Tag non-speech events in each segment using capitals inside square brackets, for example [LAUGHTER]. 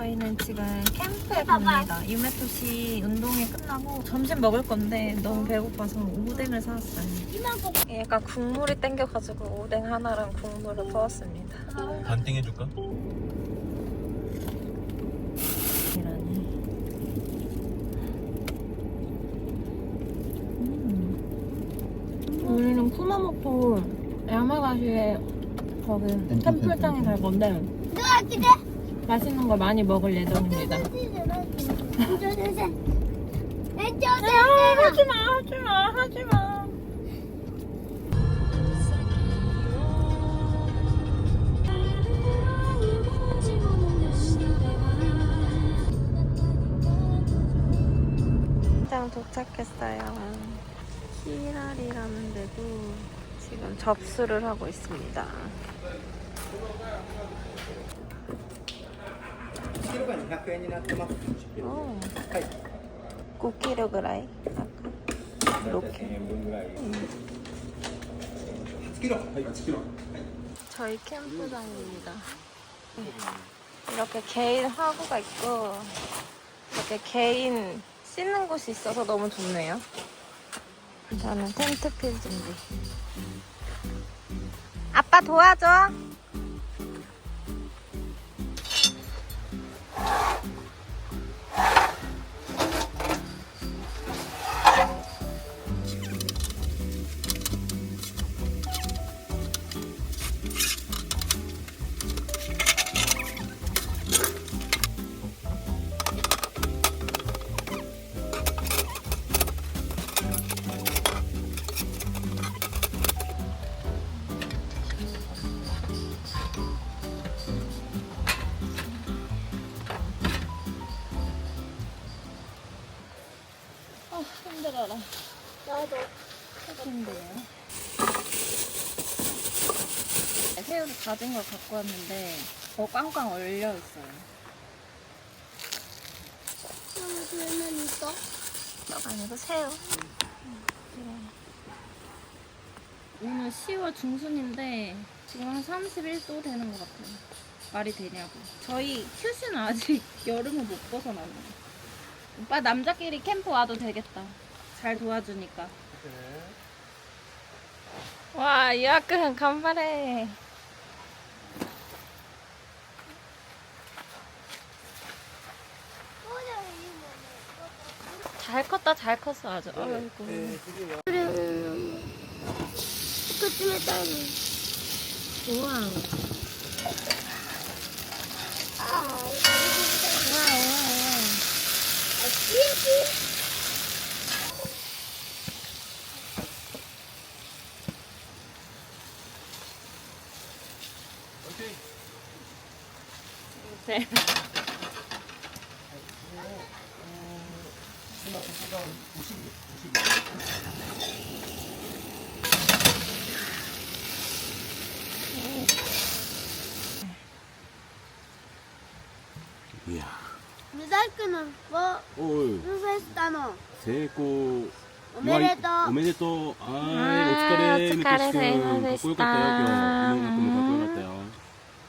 저희는 지금 캠프에 갑니다. 유메토 씨 운동이 끝나고 점심 먹을 건데 너무 배고파서 오뎅을 사왔어요. 얘가 국물이 땡겨가지고 오뎅 하나랑 국물을 부었습니다. 반띵 해줄까? 음. 우리는 쿠마모토 야마가시에 거기 캠프장에 갈 건데 맛있는 걸 많이 먹을 예정입니다. 하지마 하지마 하지마. 장 도착했어요. 히라리라는 데도 지금 접수를 하고 있습니다. キロが200円になってます。 오, はい。 5kg ぐらい 이렇게. 円分ぐらい。8キロ。はい、8キロ。 저희 캠프장입니다. 이렇게 개인 화구가 있고 이렇게 개인 씻는 곳이 있어서 너무 좋네요. 저는 텐트 필 준비. 아빠 도와줘. 아 힘들어라. 나도 힘들어요. 새우를 다진 걸 갖고 왔는데 더 꽝꽝 얼려 있어요. 떡 아니고 새우. 오늘 10월 중순인데 지금 한 31도 되는 것 같아요. 말이 되냐고. 저희 큐슈는 아직 [LAUGHS] 여름을 못 벗어나요. 오빠 남자끼리 캠프 와도 되겠다. 잘 도와주니까. 와, 유아군 간발해. 잘 컸다, 잘 컸어, 아주. 네. 아이고. 네, 뭐. 네. 그쯤에 따로. 우와. すきムザイクのを 오, フェスタの 세고. おめでとうおめでとう。あーい、 아, お疲れ。 오츠카레 メトシ君かっこよかったよ、今日。 사이마데시타. 夢が込めかっこよかったよ。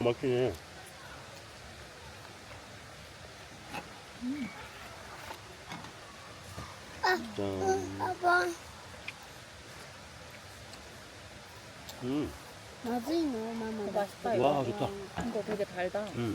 막히네. 짠. パパ 음, まずいのママだ 맛있다, 와, 이거. 좋다. 이거 되게 달다. 음.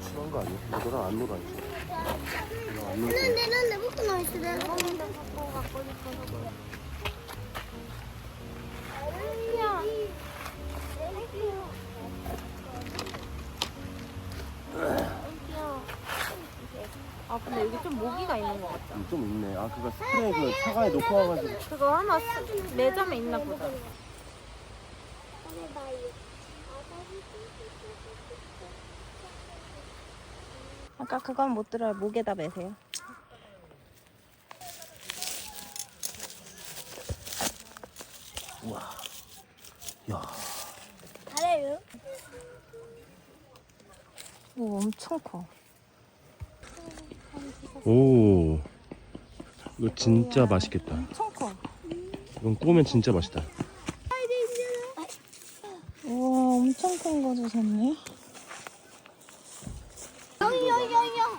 심한 거 아니야? 너랑 안 놀아 안 놀. 거야. 내는데 먹고 나있어 내는 내 갖고 갖고 싶어서 아 근데 여기 좀 모기가 있는 것 같다 좀 있네 아 그거 스프레이 그 차가에 놓고 와가지고. 그거 하나 쓰- 매점에 있나 보다. 아까 그건 못 들어요. 목에다 매세요. 야. 잘해요. 오 엄청 커. 오. 이거 진짜 맛있겠다. 엄청 커. 이건 꼬면 진짜 맛있다. 우와 엄청 큰 거 주셨네. 영영영영.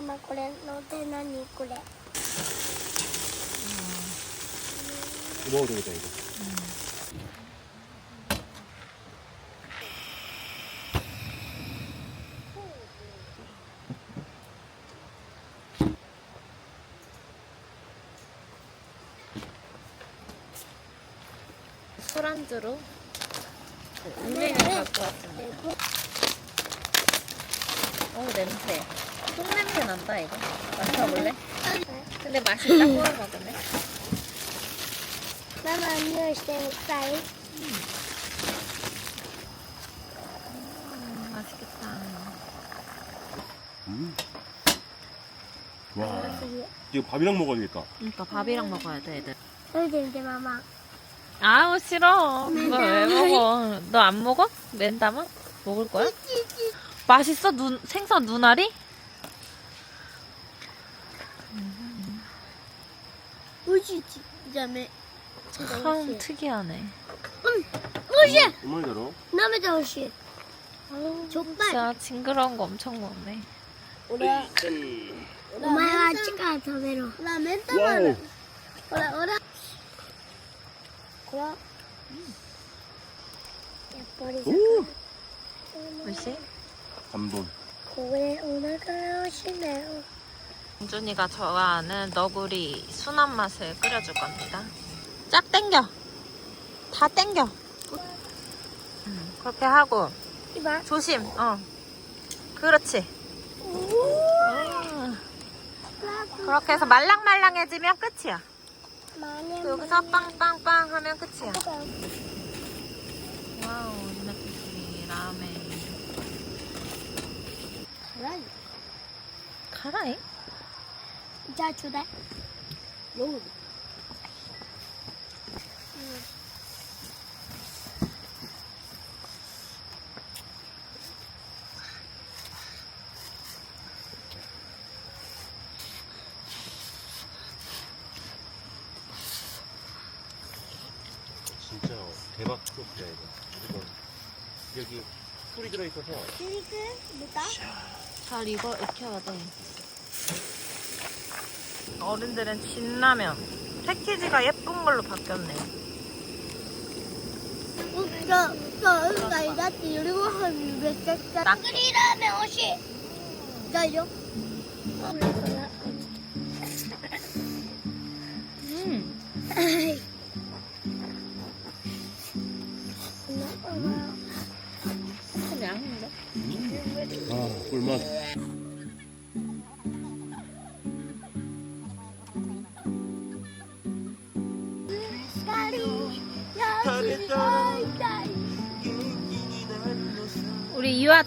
ママこれの手何これ。ールみたい。うん 맛있어요. 음, 맛있겠다. 음. 와. 이거 밥이랑 먹어야 되겠다. 그러니까 밥이랑 먹어야 돼, 애들. 여기 이제 마마. 아우, 싫어. 음, 그걸 왜 음. 먹어? 너 안 먹어? 맨담은? 먹을 거야? 음, 맛있어? 눈, 생선 눈알이? 우지지, 그 다음에. 참 음, 특이하네. 무시! 어머니대로 음, 남의 자식. 음, 족발. 진짜 징그러운 거 엄청 먹네. 오라 엄마가 치카 더베로. 나 와우 멘트만. 오라 오라. 고아. 오 예뻐리. 뭐지? 감동 고래 오나가 오시네요. 은준이가 좋아하는 너구리 순한 맛을 끓여줄 겁니다. 쫙 당겨. 다 당겨. 그렇게 하고. 이봐. 조심. 어. 그렇지. 그렇게 해서 말랑말랑해지면 끝이야. 여기서 빵빵빵 하면 끝이야. 와우 이마트리 라멘. 가라이 가라이? 자 주다 로우 수 없어요, 이거. 무조건. 여기 풀이 들어있어서. 이렇게 뭐다? 잘 익어 익혀야 돼. 어른들은 진라면 패키지가 예쁜 걸로 바뀌었네. 웃겨 웃겨 웃겨 이같이 이리고 하면 왜 깼다? 그리라면 옷이 기다려. 음. 음. [LAUGHS]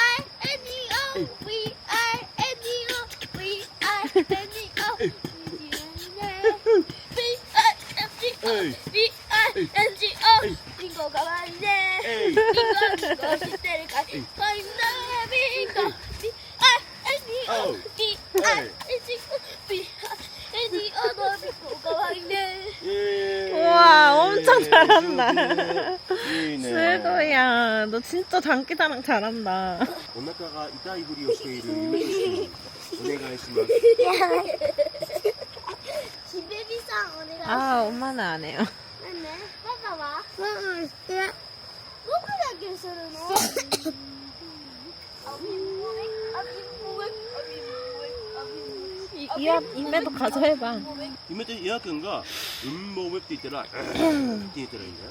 are NEO. We are NEO. We are NEO. We are NEO. We are NEO. 빙고가 왔네. 빙고, 빙고, 시대를 가리. 벌써 빙고. We are NEO. We are NEO. We are NEO. 너 빙고가 왔네. 우와, 엄청 잘한다. 슬거야, 너 진짜 장기자랑 잘한다. お腹が痛いふりをしているゆめですお願いします 지베비 상 오늘 아, 엄마는 안 해요. 왔네. 봐봐 봐. 응, 응. 누구가 결서는 어? 이, 이, 앞- 입에도 가져 해봐. ゆめちゃん、エア君が、うんもうめって言ったら、うんって言ったらいいんだよ。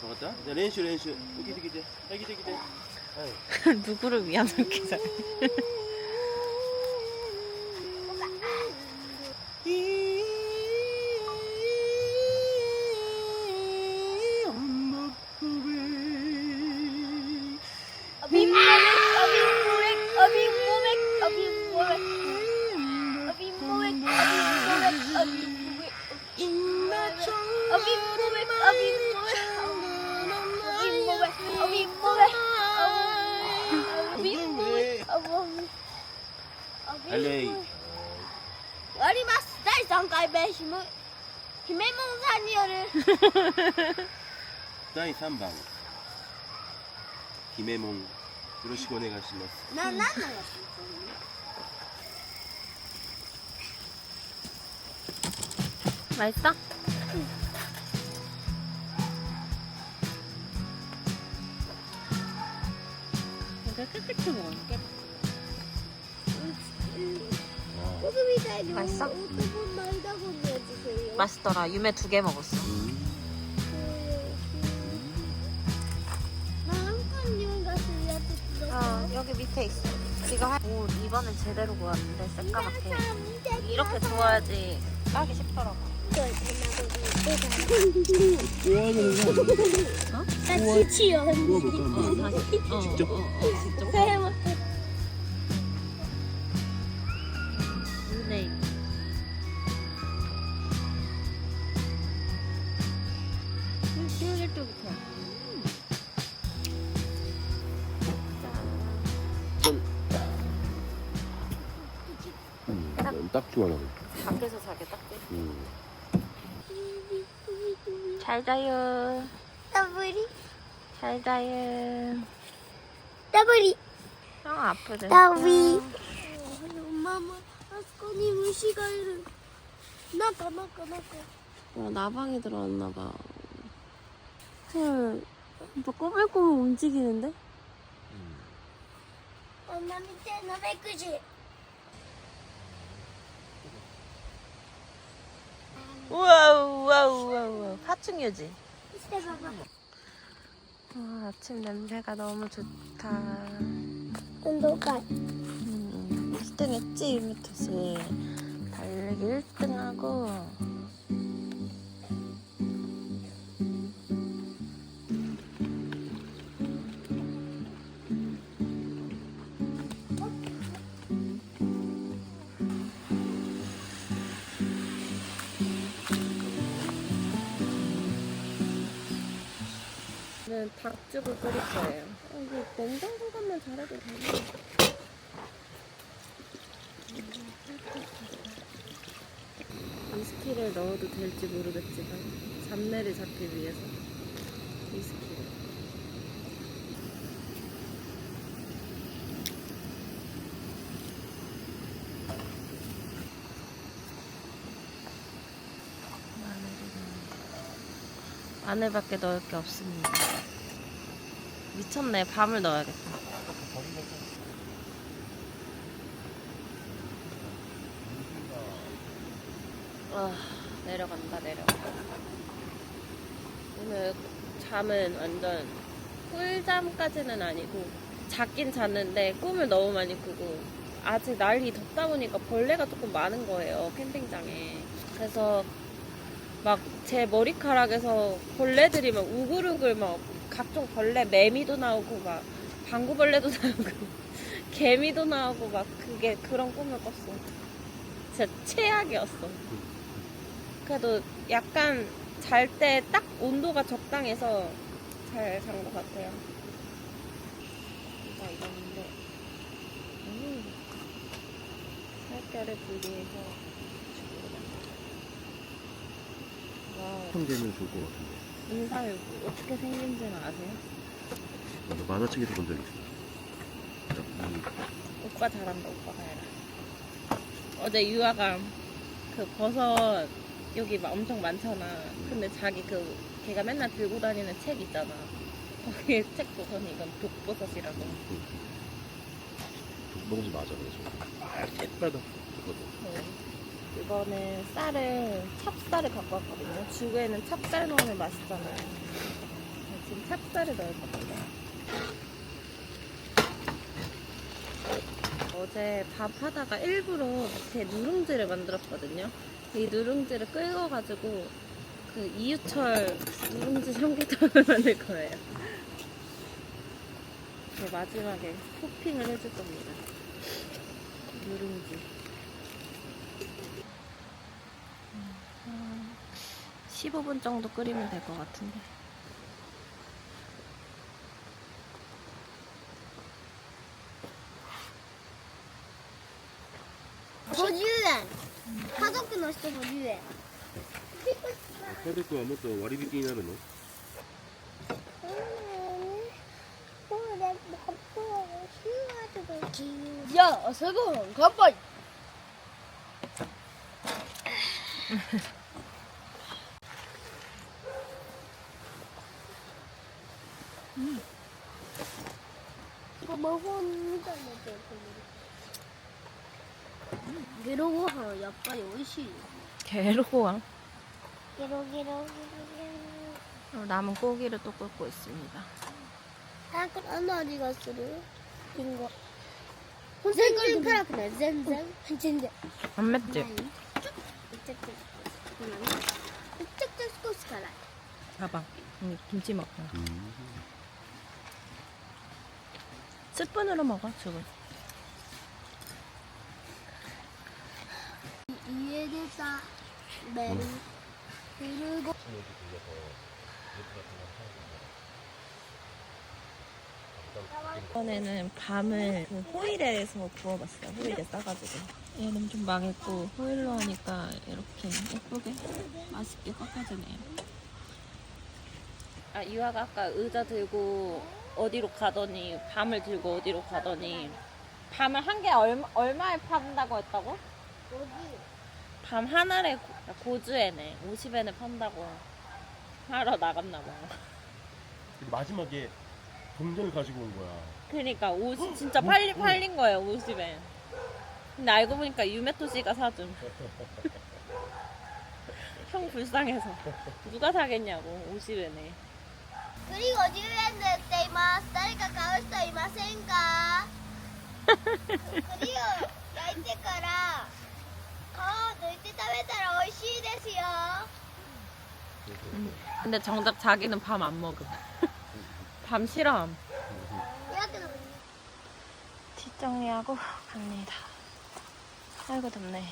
잡았다? 자, 렌슈, 렌슈. 여기, 저기, 저기, 저기, 저기. 누구를 위한 [LAUGHS] 기사 LA あります第3回目ひめひめもんさんによる[LAUGHS] 第3番姫もんよろしくお願いしますな、なんなの 맛있어? 이거 깨끗이 먹을 맛있어? 맛있더라. 유매 두 개 먹었어. 어, 여기 밑에 있어. 이거 한... 오, 이번엔 제대로 구웠는데 새까맣게. 이렇게 구워야지 까기 쉽더라고. 좋아하는 거. 나 지치요. 그거 먹잖아. 어, 어, 어, 진짜. 딱지 원하네. 밖에서 자게 딱지. 음. 잘 자요. 더블이. 잘 자요. 더블이. 형 아프다. 더블이. 엄마, 아스코니 무시가 이를. 나가, 나가, 나가. 어, 나방이 들어왔나봐. 헐, 뭐 꼬불꼬불 움직이는데? 엄마 밑에 790. 우와 우와 우와 우와 파충류지. 이때 봐봐. 와 아침 냄새가 너무 좋다. 운동가. 음, 1등 했지 유미토씨 달리기 1등 하고 는 닭죽을 끓일 거예요. 어, 이거 냉장고감만 잘해도 되네. 위스키를 넣어도 될지 모르겠지만 잡내를 잡기 위해서 위스키 바늘밖에 넣을 게 없습니다. 미쳤네. 밤을 넣어야겠다. 아, 내려간다, 내려간다. 오늘 잠은 완전 꿀잠까지는 아니고 잤긴 잤는데 꿈을 너무 많이 꾸고 아직 날이 덥다 보니까 벌레가 조금 많은 거예요, 캠핑장에. 그래서 막 제 머리카락에서 벌레들이 막 우글우글 막 각종 벌레 매미도 나오고 막 방구벌레도 [LAUGHS] 나오고 개미도 나오고 막 그게 그런 꿈을 꿨어 진짜 최악이었어. 그래도 약간 잘 때 딱 온도가 적당해서 잘 잔 것 같아요. 이거 이랬는데, 음, 살결을 분리해서 와, 형제는 좋을 것 같은데. 인사율 어떻게 생긴지는 아세요? 나도 만화책에서 본적 있어. 음, 오빠 잘한다, 오빠가 해라. 어제 유아가 그 버섯 여기 막 엄청 많잖아. 근데 자기 그 걔가 맨날 들고 다니는 책 있잖아. 거기에 책 보더니 이건 독버섯이라고. 뭔지 맞아, 그래서. 아, 새빨다. 그거든. 네. 이거는 쌀을 찹쌀을 갖고 왔거든요. 죽에는 찹쌀 넣으면 맛있잖아요. 네, 지금 찹쌀을 넣을 거거든요. 어제 밥 하다가 일부러 밑에 누룽지를 만들었거든요. 이 누룽지를 끓여가지고 그 이유철 누룽지 삼계탕을 [LAUGHS] 만들 거예요. 네, 마지막에 토핑을 해줄 겁니다. 누룽지. 15분 정도 끓이면 될 것 같은데.50円家族の人50円家族はもっと割引になるのじゃあ朝ごは り美味しいよ 게르고왕.ゲロゲロゲロゲ 남은 고기를 또 끓고 있습니다. ロあこれあの味がするリンゴ全然辛くない全然全然 안 맵지? めちゃくちゃめちゃめちゃくちゃ少し辛い 봐봐. 응, 김치 먹어. 음. 스푼으로 먹어, 지 이해됐다. 네. 그리고 여기 들려서 이번에는 밤을 그 호일에서 구워봤어요. 호일에 싸가지고. 얘는 좀 망했고 호일로 하니까 이렇게 예쁘게 맛있게 깎아지네요. 아 유아가 아까 의자 들고 어디로 가더니 밤을 들고 어디로 가더니 밤을 한 개 얼마, 얼마에 판다고 했다고? 여기 밤 하나에 고- 고주에네 50엔에 판다고 하러 나갔나 봐. 근데 마지막에 동전을 가지고 온 거야. 그러니까 50 진짜 팔리, 팔린 거예요 50엔 근데 알고 보니까 유메토 씨가 사준 [LAUGHS] 형 불쌍해서 누가 사겠냐고 50엔에 栗50円で売っています誰か買う人いませんか栗を焼いてから 근데 정작 자기는 밤 안 먹음. [LAUGHS] 밤 싫어함. 뒷정리하고 갑니다. 아이고 덥네.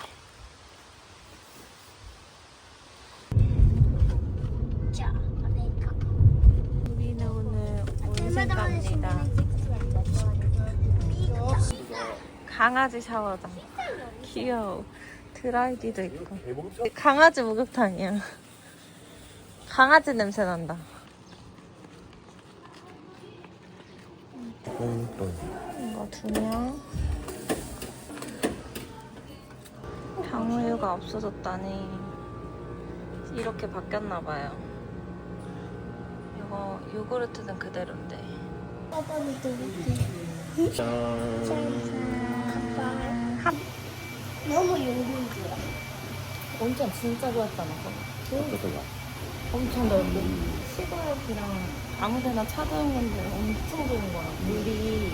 자, 우리는 오늘 온센갑니다. 강아지 샤워장. 귀여워. 드라이기도 있고. 강아지 목욕탕이야. 강아지 냄새 난다. 이거 두명. 방우유가 없어졌다니. 이렇게 바뀌었나봐요. 이거 요구르트는 그대로인데. 아빠도 짠. 너무 용기지야. 엄청 진짜 좋아했잖아. 그거. 어떠세요? 엄청 넓고 음. 시골이랑 아무데나 찾아온 건데 엄청 좋은 거야. 물이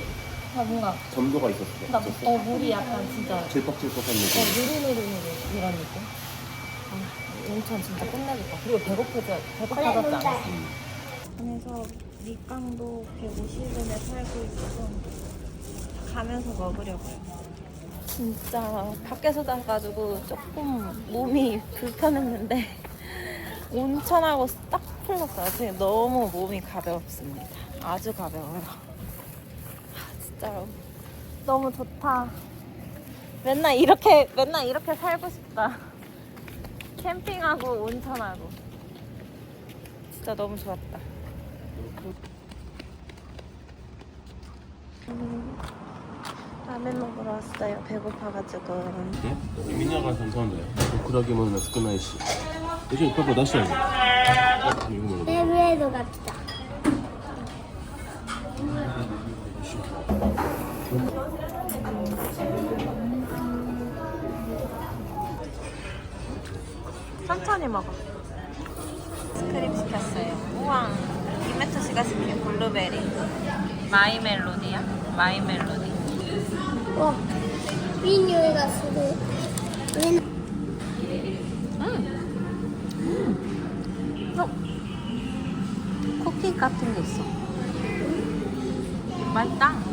다 뭔가 점도가 있었어. 나, 있었어? 물이 약간 진짜 질퍽질퍽한 어 느낌. 누르누르누르 이런 느낌. 아, 온천 진짜 끝내겠다. 그리고 배고프지 배고파졌지 않았어. 음. 그래서 밑강도 150원에 살고 있어서 가면서 먹으려고요. 진짜 밖에서 자가지고 조금 몸이 불편했는데 [LAUGHS] 온천하고 딱 풀렸어요. 지금 너무 몸이 가볍습니다. 아주 가벼워요. 아, 진짜로 너무 좋다. 맨날 이렇게 맨날 이렇게 살고 싶다. 캠핑하고 온천하고 진짜 너무 좋았다. 음, 라면 먹으러 왔어요. 배고파가지고. 예? 민야가 감사한데요. 도쿠라기만 스쿠나이시. 요즘 이거 뭐 나시야 이거. 이거 먹어. 해외도 갑시다. 천천히 먹어. 스크림 시켰어요. 우와. 이메트 씨가 시킨 블루베리. 마이 멜로디야? 마이 멜로디. 와, 비뉴이가 쓰고. 음. 어? 같은 게 있어. 맛있다.